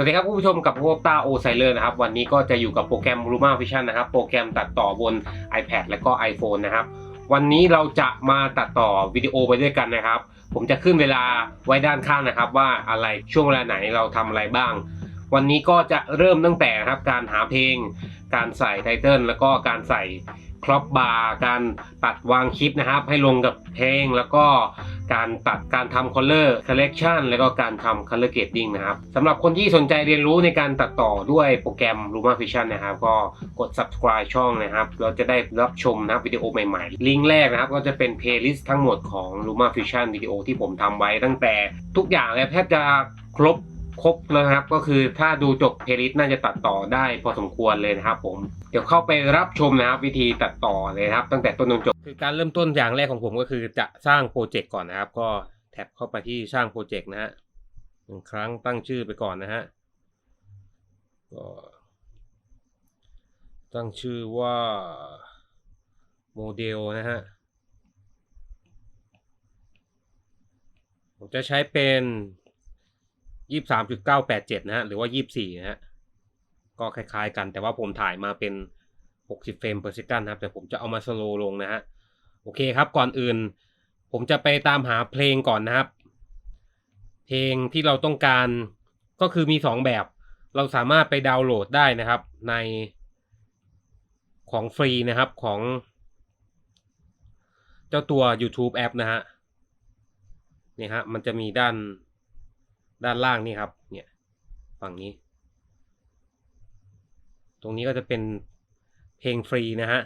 สวัสดีครับผู้ชมกับพวกต้าโอไซเลอร์นะครับ วันนี้ก็จะอยู่กับโปรแกรม Luma Vision นะครับ โปรแกรมตัดต่อบน iPad และก็ iPhone นะครับ วันนี้เราจะมาตัดต่อวิดีโอไปด้วยกันนะครับ ผมจะขึ้นเวลาไว้ด้านข้างนะครับ ว่าอะไรช่วงเวลาไหนเราทำอะไรบ้าง วันนี้ก็จะเริ่มตั้งแต่นะครับการหาเพลง การใส่ไทเทิลแล้วก็การใส่ ครอปบาร์การตัดวางคลิปนะครับ ให้ลงกับเพลงแล้วก็การตัดการทำ color correction แล้วก็การทำ color grading นะครับสำหรับคนที่สนใจเรียนรู้ในการตัดต่อด้วยโปรแกรม Luma Vision นะครับ ก็กด subscribe ช่องนะครับ เราจะได้รับชมนะครับวิดีโอใหม่ๆ ลิงก์แรกนะครับ ก็จะเป็น playlist ทั้งหมดของ Luma Vision วิดีโอที่ผมทำไว้ตั้งแต่ทุกอย่างเลยแทบจะครบ ครบแล้วนะครับ ก็คือถ้าดูจบเพลิสน่าจะตัดต่อได้พอสมควรเลยนะครับ ผมเดี๋ยวเข้าไปรับชมนะครับ วิธีตัดต่อเลยครับ ตั้งแต่ต้นจนจบคือการเริ่มต้นอย่างแรกของผมก็คือจะสร้างโปรเจกต์ก่อนนะครับ ก็แท็บเข้าไปที่สร้างโปรเจกต์นะฮะหนึ่งครั้งตั้งชื่อไปก่อนนะฮะก็ตั้งชื่อว่าโมเดลนะฮะผมจะใช้เป็น ยี่สามจุดเก้าแปดเจ็ดนะฮะ หรือว่ายี่สี่นะฮะ ก็คล้ายๆกัน แต่ว่าผมถ่ายมาเป็นหกสิบเฟรม per second นะครับ แต่ผมจะเอามาสโลลงนะฮะ โอเคครับ ก่อนอื่น ผมจะไปตามหาเพลงก่อนนะครับ เพลงที่เราต้องการก็คือมีสองแบบ เราสามารถไปดาวน์โหลดได้นะครับ ในของฟรีนะครับของ เจ้าตัว YouTube แอปนะฮะนี่ฮะ มันจะมีด้าน ด้านล่างนี่ครับ เนี่ยฝั่งนี้ ตรงนี้ก็จะเป็นเพลงฟรีนะฮะ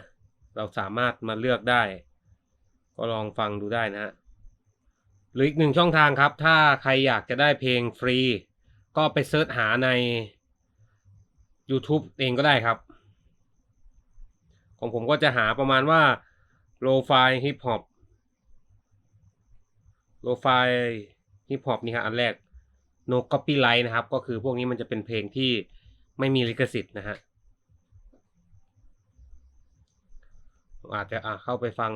เราสามารถมาเลือกได้ ก็ลองฟังดูได้นะฮะ หรืออีกหนึ่งช่องทางครับ ถ้าใครอยากจะได้เพลงฟรี ก็ไปเซิร์ชหาใน YouTube เองก็ได้ครับ ของผมก็จะหาประมาณว่าโลฟายฮิปฮอปโลฟายฮิปฮอปนี่ครับอันแรก no copyright นะครับ ก็คือพวกนี้มันจะเป็นเพลงที่ไม่มีลิขสิทธิ์นะฮะอาจจะอะเข้าไปฟัง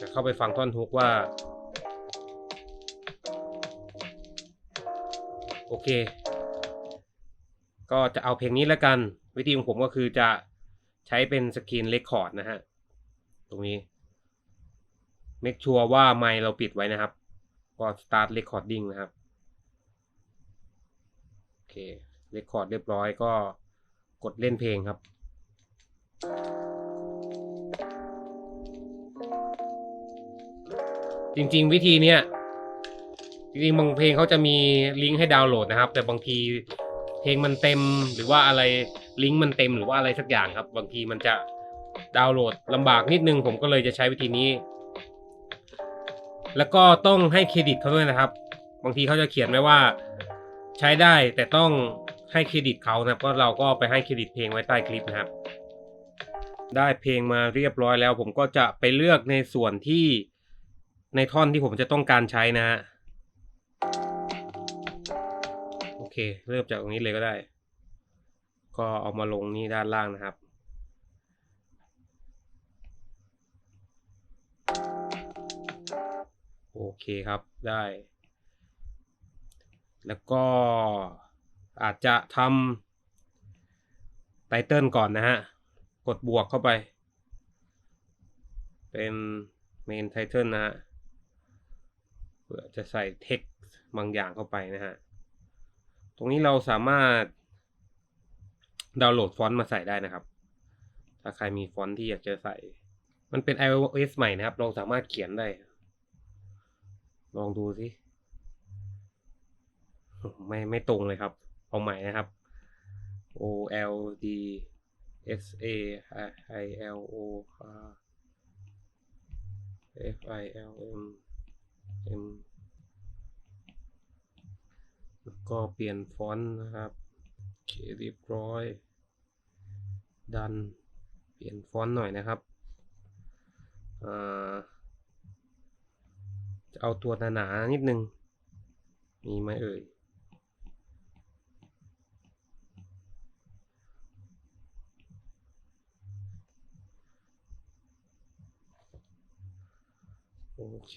จะเข้าไปฟังท่อนฮุกว่า โอเค ก็จะเอาเพลงนี้แล้วกัน วิธีของผมก็คือจะ ใช้เป็นสกรีนเรคคอร์ดนะฮะ ตรงนี้ make sure ว่าไมค์เราปิดไว้นะครับ ก็ start recording นะครับ โอเค record เรียบร้อยก็กดเล่นเพลงครับ จริงๆวิธีเนี้ยจริงๆบางเพลงเขาจะมีลิงก์ให้ดาวน์โหลดนะครับ แต่บางทีเพลงมันเต็มหรือว่าอะไร ลิงก์มันเต็มหรือว่าอะไรสักอย่างครับ บางทีมันจะดาวน์โหลดลำบากนิดนึง ผมก็เลยจะใช้วิธีนี้ แล้วก็ต้องให้เครดิตเขาด้วยนะครับ บางทีเขาจะเขียนไว้ว่าใช้ได้แต่ต้องให้เครดิตเขานะครับก็เราก็ไปให้เครดิตเพลงไว้ใต้คลิปนะครับ ได้เพลงมาเรียบร้อยแล้ว ผมก็จะไปเลือกในส่วนที่ในท่อนที่ผมจะต้องการใช้นะฮะโอเค เริ่มจากตรงนี้เลยก็ได้ ก็เอามาลงนี่ด้านล่างนะครับ โอเคครับได้ แล้วก็อาจจะทำไตเติลก่อนนะฮะ กดบวกเข้าไป เป็นเมนไทเทิลนะฮะเพื่อจะใส่เท็กซ์บางอย่างเข้าไปนะฮะ ตรงนี้เราสามารถ ดาวน์โหลดฟอนต์มาใส่ได้นะครับ ถ้าใครมีฟอนต์ที่อยากจะใส่ มันเป็น iOS ใหม่นะครับ เราสามารถเขียนได้ ลองดูสิไม่ไม่ตรงเลยครับ เอาใหม่นะครับ O L D S A I L O R F I L M M แล้วก็เปลี่ยนฟอนต์นะครับ โอเคเรียบร้อย ดันเปลี่ยนฟอนต์หน่อยนะครับจะเอาตัวหนาๆนิดนึง มีไหมเอ่ยโอเค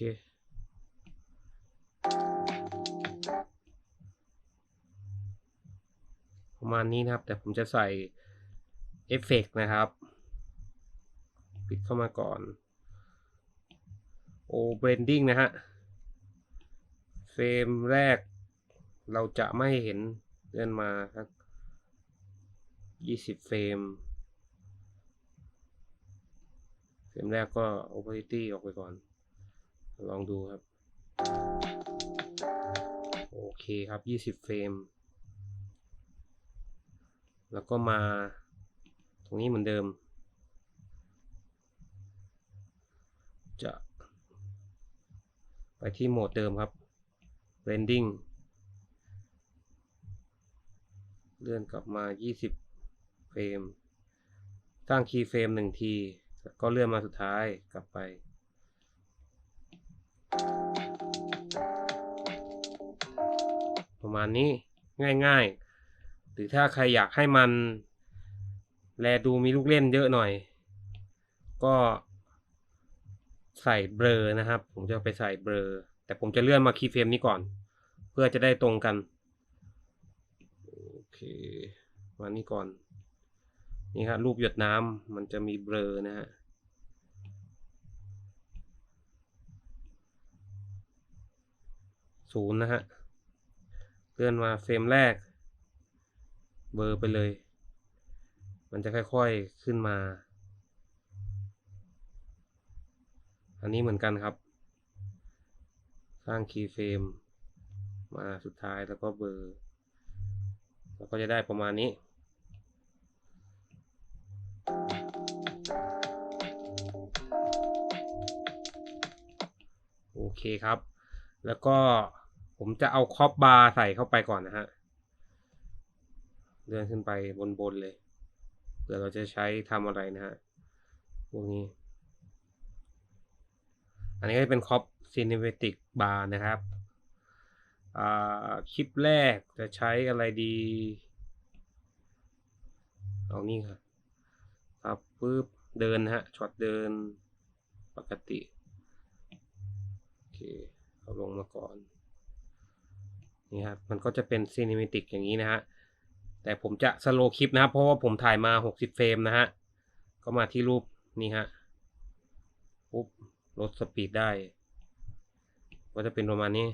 ประมาณนี้นะครับ แต่ผมจะใส่ เอฟเฟกต์นะครับ ปิดเข้ามาก่อน โอเบรนดิ้งนะฮะ เฟรมแรก เราจะไม่เห็นเลื่อนมาสักยี่สิบเฟรม เฟรมแรกก็ opacity ออกไปก่อน ลองดูครับ โอเคครับยี่สิบเฟรม แล้วก็มา รงนี้เหมือนเดิม จะไปที่โหมดเดิมครับ blending เลื่อนกลับมา 20 เฟรม ตั้งคีย์เฟรมหนึ่งทีแล้วก็เลื่อนมาสุดท้ายกลับไป ประมาณนี้ง่ายๆ หรือถ้าใครอยากให้มัน แลดูมีลูกเล่นเยอะหน่อย ก็ใส่เบลอนะครับ ผมจะไปใส่เบลอแต่ผมจะเลื่อนมาคีย์เฟรมนี้ก่อน เพื่อจะได้ตรงกัน โอเค มานี่ก่อน นี่ครับรูปหยดน้ำมันจะมีเบลอนะฮะศูนย์นะฮะ เลื่อนมาเฟรมแรก เบลอไปเลย มันจะค่อยๆขึ้นมา อันนี้เหมือนกันครับ สร้างคีย์เฟรมมาสุดท้ายแล้วก็เบอร์แล้วก็จะได้ประมาณนี้ โอเคครับ แล้วก็ผมจะเอาคอปบาร์ใส่เข้าไปก่อนนะฮะ เลื่อนขึ้นไปบนๆเลย ผื่อเราจะใช้ทำอะไรนะฮะพวกนี้ อันนี้ก็จะเป็นคอปซีนิเมติกบาร์นะครับอ่าคลิปแรกจะใช้อะไรดี เอานี่ครับครับปุ๊บเดินนะฮะช็อตเดินปกติโอเคเอาลงมาก่อนนี่ครับมันก็จะเป็นซีนิเมติกอย่างนี้นะฮะ แต่ผมจะสโลคลิปนะครับ เพราะว่าผมถ่ายมา 60 เฟรมนะฮะ ก็มาที่รูปนี่ฮะ ปุ๊บ ลดสปีดได้ ก็จะเป็นประมาณนี้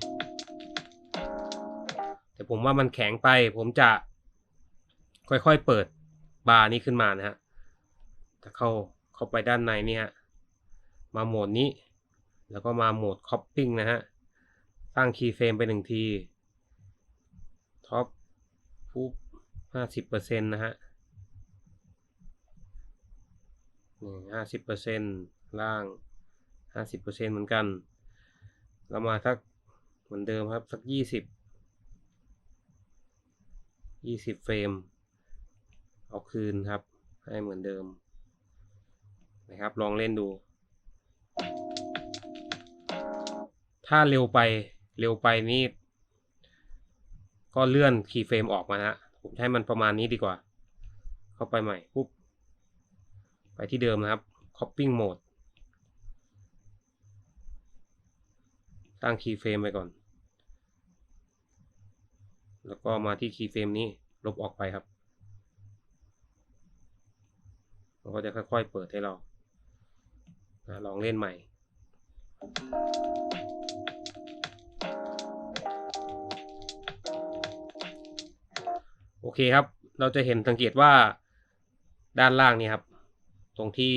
แต่ผมว่ามันแข็งไป ผมจะค่อยๆเปิดบาร์นี้ขึ้นมานะฮะถ้าเข้าเข้าไปด้านในนี่ยมาโหมดนี้ แล้วก็มาโหมดคอปปิ้งนะฮะตั้างคีย์เฟรมไปหนึ่งที ท็อปปุ๊บ ห้าสิบเปอร์เซ็นต์นะฮะนี่ห้าสิบเปอร์เซ็นต์ล่างห้าสิบเปอร์เซ็นต์เหมือนกัน เรามาสักเหมือนเดิมครับ สักยี่สิบยี่สิบเฟรม เอาคืนครับ ให้เหมือนเดิม นะครับ ลองเล่นดู ถ้าเร็วไป เร็วไปนี่ ก็เลื่อนคีย์เฟรมออกมานะ ผมให้มันประมาณนี้ดีกว่า เข้าไปใหม่ปุ๊บ ไปที่เดิมนะครับ copying mode ตั้งคีย์เฟรมไปก่อน แล้วก็มาที่คีย์เฟรมนี้ลบออกไปครับมันก็จะค่อยๆเปิดให้เราลองเล่นใหม่ อเคครับ เราจะเห็นสังเกตว่าด้านล่างนี่ครับ ตรงที่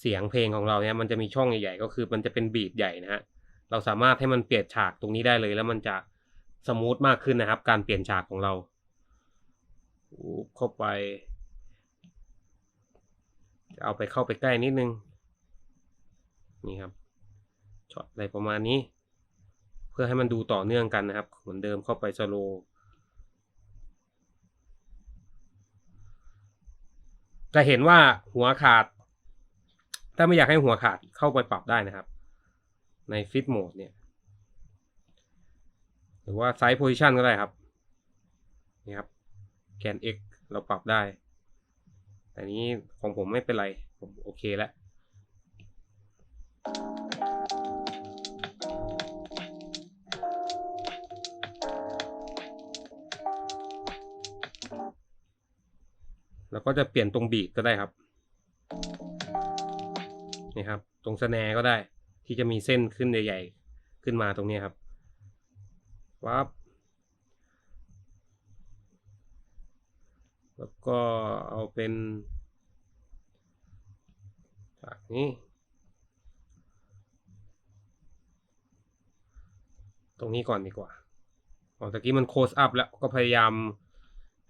เสียงเพลงของเราเนี่ยมันจะมีช่องใหญ่ๆ ก็คือมันจะเป็นบีทใหญ่นะฮะ เราสามารถให้มันเปลี่ยนฉากตรงนี้ได้เลย แล้วมันจะสมูทมากขึ้นนะครับ การเปลี่ยนฉากของเราเข้าไป เอาไปเข้าไปใกล้นิดนึง นี่ครับ ช็อตอะไรประมาณนี้ เพื่อให้มันดูต่อเนื่องกันนะครับ เหมือนเดิมเข้าไปสโลว์ จะเห็นว่าหัวขาด ถ้าไม่อยากให้หัวขาดเข้าไปปรับได้นะครับ ในฟิตโหมดเนี่ย หรือว่าไซส์โพซิชันก็ได้ครับ นี่ครับ แกน x เราปรับได้ แต่นี้ของผมไม่เป็นไร ผมโอเคแล้ว แล้วก็จะเปลี่ยนตรงบีดก็ได้ครับนี่ครับ ตรงสแนร์ก็ได้ ที่จะมีเส้นขึ้นใหญ่ๆขึ้นมาตรงนี้ครับวับแล้วก็เอาเป็นจากนี้ ตรงนี้ก่อนดีกว่าอ๋อตะกี้มันโคสอัพแล้วก็พยายาม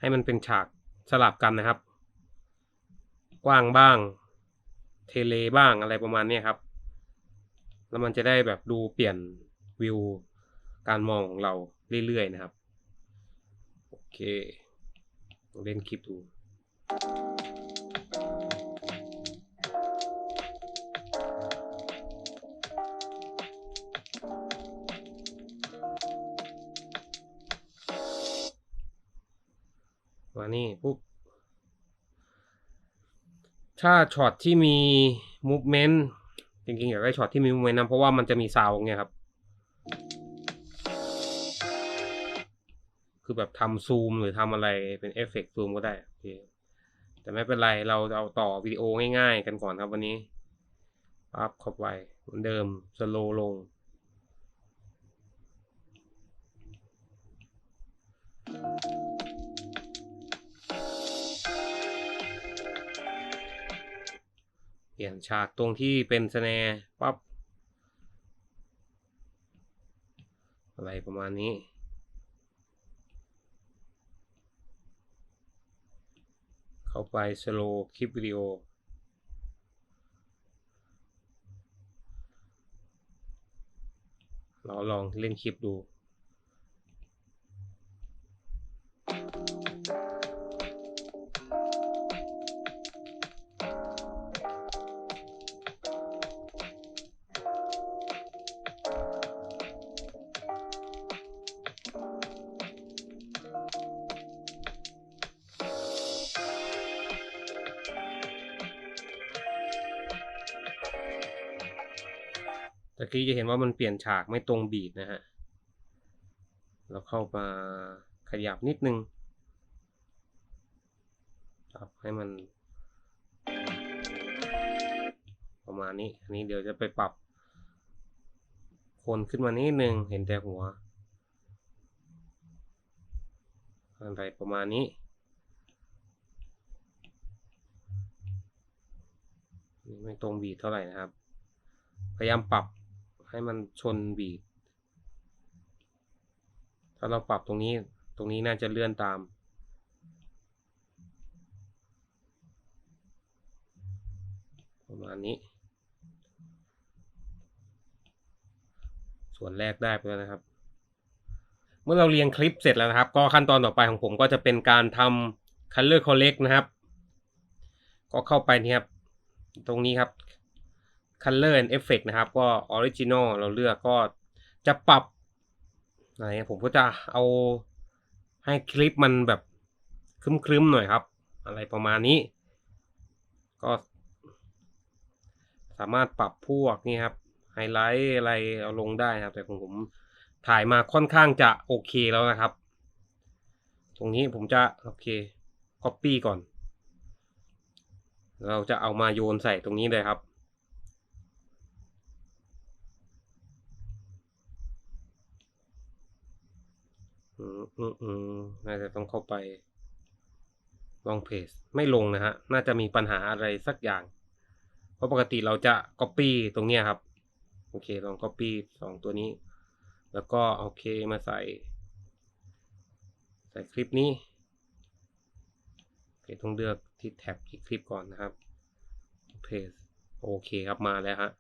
ให้มันเป็นฉากสลับกันนะครับ กว้างบ้าง เทเลบ้างอะไรประมาณนี้ครับ แล้วมันจะได้แบบดูเปลี่ยนวิวการมองของเราเรื่อยๆนะครับ โอเคลองเล่นคลิปดู ถ้าช็อตที่มี movement จริงๆอยากได้ช็อตที่มี movement นะเพราะว่ามันจะมีซาวเนี่ยครับ คือแบบทำซูมหรือทำอะไรเป็นเอฟเฟกต์ซูมก็ได้แต่ไม่เป็นไรเราเอาต่อวิดีโอง่ายๆกันก่อนครับวันนี้ปั๊บเข้าไปเหมือนเดิมสโลลง เปลี่ยนฉากตรงที่เป็นสแนร์ปั๊บอะไรประมาณนี้ เข้าไปสโลคลิปวิดีโอ เราลองเล่นคลิปดู ตะกี้จะเห็นว่ามันเปลี่ยนฉากไม่ตรงบีดนะฮะ เราเข้ามาขยับนิดนึงปรับให้มัน ประมาณนี้ อันนี้เดี๋ยวจะไปปรับ คนขึ้นมานิดนึง เห็นแต่หัว อะไรประมาณนี้ไม่ตรงบีดเท่าไหร่นะครับ พยายามปรับ ให้มันชนบีดถ้าเราปรับตรงนี้ตรงนี้น่าจะเลื่อนตาม ประมาณนี้ ส่วนแรกได้ไปแล้วนะครับ เมื่อเราเรียงคลิปเสร็จแล้วนะครับ ก็ขั้นตอนต่อไปของผมก็จะเป็นการทำ color correct นะครับ ก็เข้าไปนี่ครับ ตรงนี้ครับ Color and Effect นะครับ ก็ Original เราเลือกก็จะปรับอะไรนผมก็จะเอาให้คลิปมันแบบครึ้มๆหน่อยครับ อะไรประมาณนี้ ก็สามารถปรับพวกนี่ครับไฮไลท์อะไรเอาลงได้ครับ แต่ของผมถ่ายมาค่อนข้างจะโอเคแล้วนะครับ ตรงนี้ผมจะโอเค Copy ก่อน เราจะเอามาโยนใส่ตรงนี้เลยครับ อืมอืมน่าจะต้องเข้าไป ลองเพจไม่ลงนะฮะ น่าจะมีปัญหาอะไรสักอย่าง เพราะปกติเราจะ Copy ตรงเนี้ยครับ โอเค ลอง Copy สองตัวนี้ แล้วก็โอเคมาใส่ ใส่คลิปนี้โอเคต้องเลือกที่แท็บที่คลิปก่อนนะครับเพจโอเคครับมาแล้วฮะ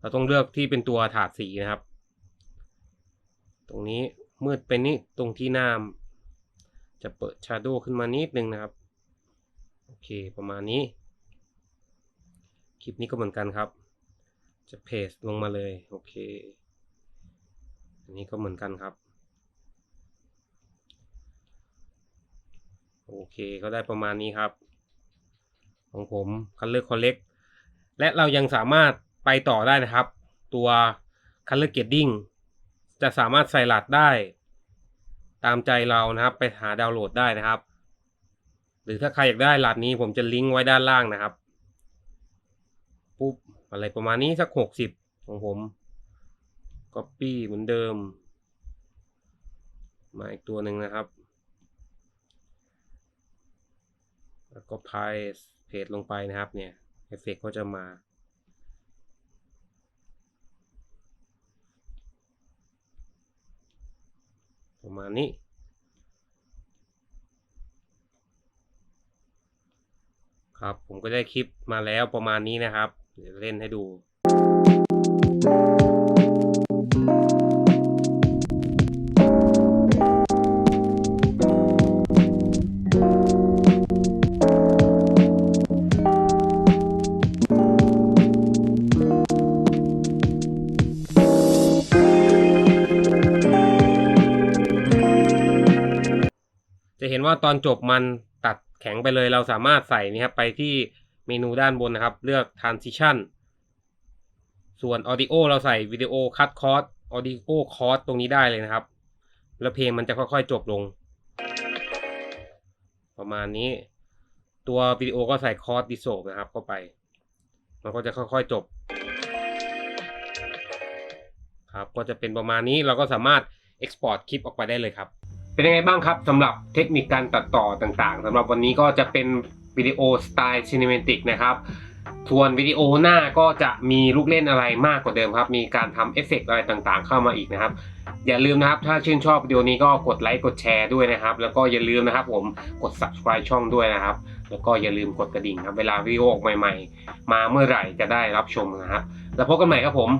เราต้องเลือกที่เป็นตัวถาดสีนะครับ ตรงนี้ มืดไปนิดตรงที่น้าจะเปิด Shadow ขึ้นมานิดนึงนะครับ โอเคประมาณนี้ คลิปนี้ก็เหมือนกันครับ จะเพจลงมาเลย โอเค อันนี้ก็เหมือนกันครับโอเคก็ได้ประมาณนี้ครับ ของผม Color Collect และเรายังสามารถไปต่อได้นะครับ ตัว Color Grading จะสามารถใส่หลัดได้ ตามใจเรานะครับ ไปหาดาวน์โหลดได้นะครับ หรือถ้าใครอยากได้รหัสนี้ผมจะลิงก์ไว้ด้านล่างนะครับปุ๊บอะไรประมาณนี้สักหกสิบของผม Copy เหมือนเดิม มาอีกตัวหนึ่งนะครับ แล้วก็พายเพจลงไปนะครับเนี่ยเอฟเฟกก็จะมา ประมาณนี้ ครับผมก็ได้คลิปมาแล้วประมาณนี้นะครับ เดี๋ยวเล่นให้ดู จะเห็นว่าตอนจบมันตัดแข็งไปเลย เราสามารถใส่นี่ครับไปที่เมนูด้านบนนะครับ เลือก transition ส่วน audio เราใส่วิดีโอ cut cost audio cost ตรงนี้ได้เลยนะครับ แล้วเพลงมันจะค่อยๆจบลง ประมาณนี้ ตัววิดีโอก็ใส่ cost dissolve นะครับ เข้าไป มันก็จะค่อยๆจบ ครับ ก็จะเป็นประมาณนี้เราก็สามารถ export คลิปออกไปได้เลยครับ เป็นยังไงบ้างครับสำหรับเทคนิคการตัดต่อต่างๆสำหรับวันนี้ก็จะเป็นวิดีโอสไตล์ซินิเมติกนะครับส่วนวิดีโอหน้าก็จะมีลูกเล่นอะไรมากกว่าเดิมครับ มีการทำเอฟเฟกต์อะไรต่างๆ เข้ามาอีกนะครับ อย่าลืมนะครับ ถ้าชื่นชอบวิดีโอนี้ก็กดไลค์กดแชร์ด้วยนะครับ แล้วก็อย่าลืมนะครับผมกด subscribe ช่องด้วยนะครับ แล้วก็อย่าลืมกดกระดิ่งครับ เวลาวิดีโอออกใหม่ ๆ มาเมื่อไหร่จะได้รับชมนะครับ แล้วพบกันใหม่ครับผม